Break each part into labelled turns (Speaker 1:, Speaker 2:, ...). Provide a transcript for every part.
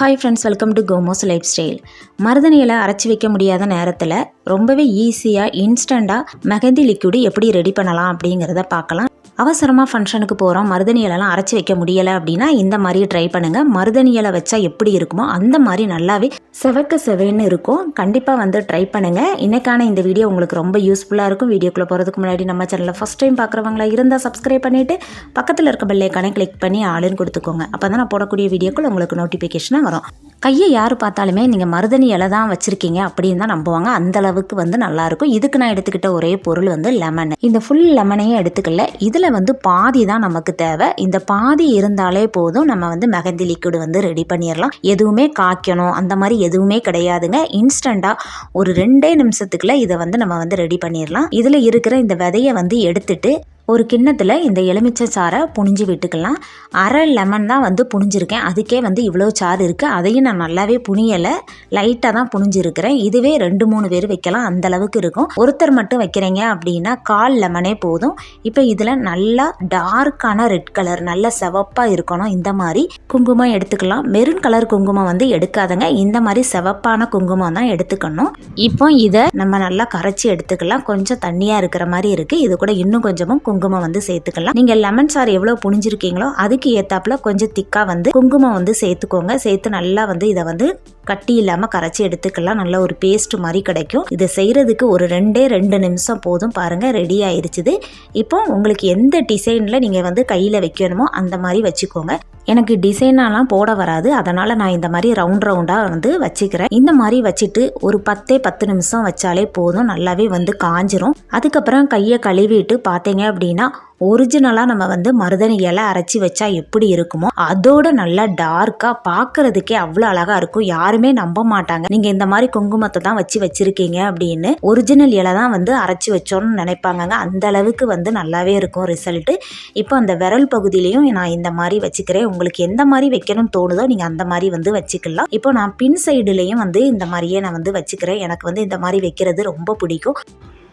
Speaker 1: Hi friends welcome to கோமோஸ் lifestyle மருதணி அரைச்சி வைக்க முடியாத நேரத்தில் ரொம்பவே ஈஸியாக இன்ஸ்டண்ட்டாக மெஹந்தி லிக்விடு எப்படி ரெடி பண்ணலாம் அப்படிங்கிறத பார்க்கலாம். அவசரமாக ஃபங்க்ஷனுக்கு போகிறோம் மருதணி அரைச்சி வைக்க முடியலை அப்படின்னா இந்த மாதிரி ட்ரை பண்ணுங்கள் மருதணி இலை வச்சா எப்படி இருக்குமோ அந்த மாதிரி நல்லாவே செவக்க செவேன்னு இருக்கும். கண்டிப்பாக வந்து ட்ரை பண்ணுங்கள் இன்றைக்கான இந்த வீடியோ உங்களுக்கு ரொம்ப யூஸ்ஃபுல்லாக இருக்கும். வீடியோக்குள்ளே போகிறதுக்கு முன்னாடி நம்ம சேனலில் ஃபஸ்ட் டைம் பார்க்குறவங்களா இருந்தால் சப்ஸ்கிரைப் பண்ணிவிட்டு பக்கத்தில் இருக்க பெல்லைக்கானே கிளிக் பண்ணி ஆளுன்னு கொடுத்துக்கோங்க. அப்போ தான் நான் போடக்கூடிய வீடியோக்குள்ள உங்களுக்கு நோட்டிஃபிகேஷனாக வரும். கையை யார் பார்த்தாலுமே நீங்கள் மருதணி இலை தான் வச்சுருக்கீங்க அப்படின்னு தான் நம்புவாங்க. அந்த அளவுக்கு வந்து நல்லாயிருக்கும் இதுக்கு நான் எடுத்துக்கிட்ட ஒரே பொருள் வந்து லெமன் இந்த ஃபுல் லெமனையும் எடுத்துக்கல. இதில் வந்து பாதி தான் நமக்கு தேவை. இந்த பாதி இருந்தாலே போதும் நம்ம வந்து மெகந்தி லிக்விட் வந்து ரெடி பண்ணிடலாம் எதுவுமே காய்க்கணும் அந்த மாதிரி எதுவுமே கிடையாதுங்க. இன்ஸ்டண்ட்டாக ஒரு ரெண்டே நிமிஷத்துக்குள்ள இதை வந்து நம்ம வந்து ரெடி பண்ணிடலாம் இதில் இருக்கிற இந்த விதையை வந்து எடுத்துட்டு ஒரு கிண்ணத்தில் இந்த எலுமிச்சை சாறை புனிஞ்சு விட்டுக்கலாம். அரை லெமன் தான் வந்து புனிஞ்சிருக்கேன் அதுக்கே வந்து இவ்வளோ சாறு இருக்குது அதையும் நான் நல்லாவே புனியலை லைட்டாக தான் புனிஞ்சிருக்கிறேன் இதுவே ரெண்டு மூணு பேர் வைக்கலாம். அந்த அளவுக்கு இருக்கும். ஒருத்தர் மட்டும் வைக்கிறீங்க அப்படின்னா கால் லெமனே போதும். இப்போ இதில் நல்லா டார்க்கான ரெட் கலர் நல்ல சிவப்பாக இருக்கணும். இந்த மாதிரி குங்குமம் எடுத்துக்கலாம். மெரூன் கலர் குங்குமம் வந்து எடுக்காதங்க. இந்த மாதிரி சிவப்பான குங்குமம் தான் எடுத்துக்கணும். இப்போ இதை நம்ம நல்லா கரைச்சி எடுத்துக்கலாம். கொஞ்சம் தண்ணியாக இருக்கிற மாதிரி இருக்குது இது கூட இன்னும் கொஞ்சமும் குங்குமம் குங்குமம் வந்து சேர்த்துக்கலாம். நீங்கள் லெமன் சாறு எவ்வளோ புனிஞ்சிருக்கீங்களோ அதுக்கு ஏத்தாப்புல கொஞ்சம் திக்காக வந்து குங்குமம் வந்து சேர்த்துக்கோங்க. சேர்த்து நல்லா வந்து இதை வந்து கட்டி இல்லாமல் கரைச்சி எடுத்துக்கலாம். நல்ல ஒரு பேஸ்ட் மாதிரி கிடைக்கும். இதை செய்கிறதுக்கு ஒரு ரெண்டே ரெண்டு நிமிஷம் போதும் பாருங்கள் ரெடி ஆயிருச்சுது. இப்போ உங்களுக்கு எந்த டிசைனில் நீங்கள் வந்து கையில் வைக்கணுமோ அந்த மாதிரி வச்சுக்கோங்க. எனக்கு டிசைனாலாம் போட வராது. அதனால் நான் இந்த மாதிரி ரவுண்ட் ரவுண்டாக வந்து வச்சுக்கிறேன். இந்த மாதிரி வச்சுட்டு ஒரு பத்தே பத்து நிமிஷம் வச்சாலே போதும். நல்லாவே வந்து காஞ்சிரும். அதுக்கப்புறம் கையை கழுவிட்டு பார்த்தீங்க அப்படின்னா ஒரிஜினலாக நம்ம வந்து மருதணி இலை அரைச்சி வச்சா எப்படி இருக்குமோ அதோட நல்லா டார்க்காக பார்க்கறதுக்கே அவ்வளோ அழகாக இருக்கும். யாருமே நம்ப மாட்டாங்க. நீங்கள் இந்த மாதிரி குங்குமத்தை தான் வச்சு வச்சுருக்கீங்க அப்படின்னு ஒரிஜினல் இலை தான் வந்து அரைச்சி வச்சோன்னு நினைப்பாங்க அந்த அளவுக்கு வந்து நல்லாவே இருக்கும் ரிசல்ட்டு இப்போ அந்த விரல் பகுதியிலையும் நான் இந்த மாதிரி வச்சுக்கிறேன். உங்களுக்கு எந்த மாதிரி வைக்கணும்னு தோணுதோ நீங்கள் அந்த மாதிரி வந்து வச்சுக்கலாம். இப்போ நான் பின் சைடுலேயும் வந்து இந்த மாதிரியே நான் வந்து வச்சுக்கிறேன். எனக்கு வந்து இந்த மாதிரி வைக்கிறது ரொம்ப பிடிக்கும்.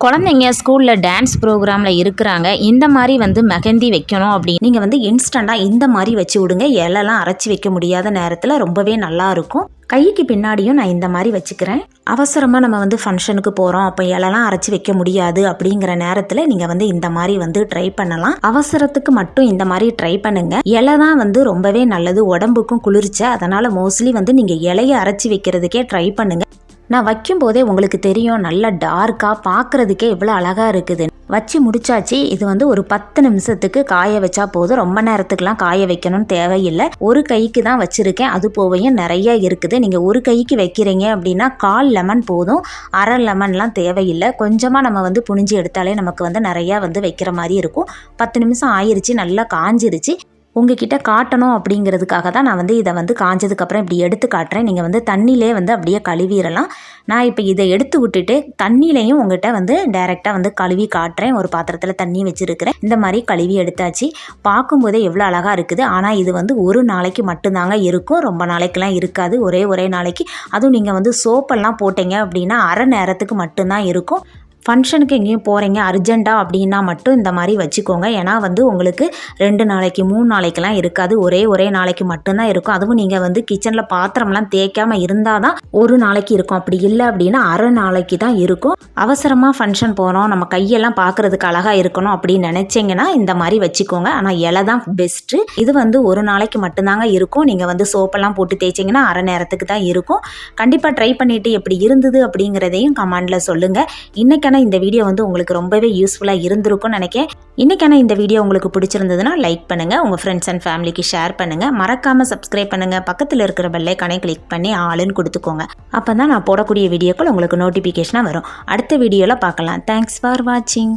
Speaker 1: குழந்தைங்க ஸ்கூலில் டான்ஸ் ப்ரோக்ராமில் இருக்கிறாங்க. இந்த மாதிரி வந்து மெஹந்தி வைக்கணும் அப்படின்னு. நீங்கள் வந்து இன்ஸ்டண்ட்டாக இந்த மாதிரி வச்சு விடுங்க. இலெல்லாம் அரைச்சி வைக்க முடியாத நேரத்தில் ரொம்பவே நல்லா இருக்கும். கைக்கு பின்னாடியும் நான் இந்த மாதிரி வச்சுக்கிறேன். அவசரமாக நம்ம வந்து ஃபங்க்ஷனுக்கு போகிறோம் அப்போ இலெல்லாம் அரைச்சி வைக்க முடியாது அப்படிங்கிற நேரத்தில் நீங்கள் வந்து இந்த மாதிரி வந்து ட்ரை பண்ணலாம். அவசரத்துக்கு மட்டும் இந்த மாதிரி ட்ரை பண்ணுங்க. இலை தான் வந்து ரொம்பவே நல்லது. உடம்புக்கும் குளிர்ச்சி அதனால் மோஸ்ட்லி வந்து நீங்கள் இலையை அரைச்சி வைக்கிறதுக்கே ட்ரை பண்ணுங்கள் நான் வைக்கும்போதே உங்களுக்கு தெரியும் நல்லா டார்க்காக பார்க்குறதுக்கே இவ்வளோ அழகாக இருக்குது. வச்சு முடிச்சாச்சு. இது வந்து ஒரு பத்து நிமிஷத்துக்கு காய வச்சா போதும். ரொம்ப நேரத்துக்குலாம் காய வைக்கணும்னு தேவையில்லை. ஒரு கைக்கு தான் வச்சுருக்கேன். அது போவையும் நிறைய இருக்குது. நீங்கள் ஒரு கைக்கு வைக்கிறீங்க அப்படின்னா கால் லெமன் போதும். அரை லெமன்லாம் தேவையில்லை. கொஞ்சமாக நம்ம வந்து புனிஞ்சு எடுத்தாலே நமக்கு வந்து நிறையா வந்து வைக்கிற மாதிரி இருக்கும். பத்து நிமிஷம் ஆயிடுச்சு நல்லா காஞ்சிருச்சு. உங்ககிட்ட காட்டணும் அப்படிங்கிறதுக்காக தான் நான் வந்து இதை வந்து காஞ்சதுக்கப்புறம் இப்படி எடுத்து காட்டுறேன். நீங்கள் வந்து தண்ணியிலே வந்து அப்படியே கழுவிடலாம். நான் இப்போ இதை எடுத்து விட்டுட்டு தண்ணியிலையும் உங்ககிட்ட வந்து டைரெக்டாக வந்து கழுவி காட்டுறேன். ஒரு பாத்திரத்தில் தண்ணி வச்சுருக்கிறேன். இந்த மாதிரி கழுவி எடுத்தாச்சு. பார்க்கும்போதே எவ்வளோ அழகாக இருக்குது. ஆனால் இது வந்து ஒரு நாளைக்கு மட்டும்தாங்க இருக்கும். ரொம்ப நாளைக்கெலாம் இருக்காது. ஒரே ஒரே நாளைக்கு. அதுவும் நீங்கள் வந்து சோப்பெல்லாம் போட்டீங்க அப்படின்னா அரை நேரத்துக்கு மட்டும்தான் இருக்கும். ஃபங்க்ஷனுக்கு எங்கேயும் போகிறீங்க அர்ஜெண்ட்டாக அப்படின்னா மட்டும் இந்த மாதிரி வச்சுக்கோங்க. ஏன்னா வந்து உங்களுக்கு ரெண்டு நாளைக்கு மூணு நாளைக்கெல்லாம் இருக்காது. ஒரே ஒரே நாளைக்கு மட்டும்தான் இருக்கும். அதுவும் நீங்கள் வந்து கிச்சனில் பாத்திரம்லாம் தேய்க்காமல் இருந்தால் தான் ஒரு நாளைக்கு இருக்கும். அப்படி இல்லை அப்படின்னா அரை நாளைக்கு தான் இருக்கும். அவசரமாக ஃபங்க்ஷன் போகிறோம் நம்ம கையெல்லாம் பார்க்குறதுக்கு அழகாக இருக்கணும் அப்படின்னு நினச்சிங்கன்னா இந்த மாதிரி வச்சுக்கோங்க. ஆனால் இலை தான் பெஸ்ட்டு இது வந்து ஒரு நாளைக்கு மட்டும்தாங்க இருக்கும். நீங்கள் வந்து சோப்பெல்லாம் போட்டு தேய்ச்சிங்கன்னா அரை நேரத்துக்கு தான் இருக்கும். கண்டிப்பாக ட்ரை பண்ணிவிட்டு எப்படி இருந்தது அப்படிங்கிறதையும் கமெண்டில் சொல்லுங்கள் இன்றைக்கான இந்த வீடியோ வந்து உங்களுக்கு ரொம்பவே யூஸ்ஃபுல்லாக இருந்திருக்கும்னு நினைக்கிறேன். இன்றைக்கான இந்த வீடியோ உங்களுக்கு பிடிச்சிருந்ததுன்னா லைக் பண்ணுங்கள் உங்கள் ஃப்ரெண்ட்ஸ் அண்ட் ஃபேமிலிக்கு ஷேர் பண்ணுங்கள் மறக்காமல் சப்ஸ்கிரைப் பண்ணுங்கள் பக்கத்தில் இருக்கிற பெல்லைக்கானே கிளிக் பண்ணி ஆளுன்னு கொடுத்துக்கோங்க. அப்போ தான் நான் போடக்கூடிய வீடியோக்கள் உங்களுக்கு நோட்டிஃபிகேஷனாக வரும். அடுத்த வீடியோவில் பார்க்கலாம். தேங்க்ஸ் ஃபார் வாட்சிங்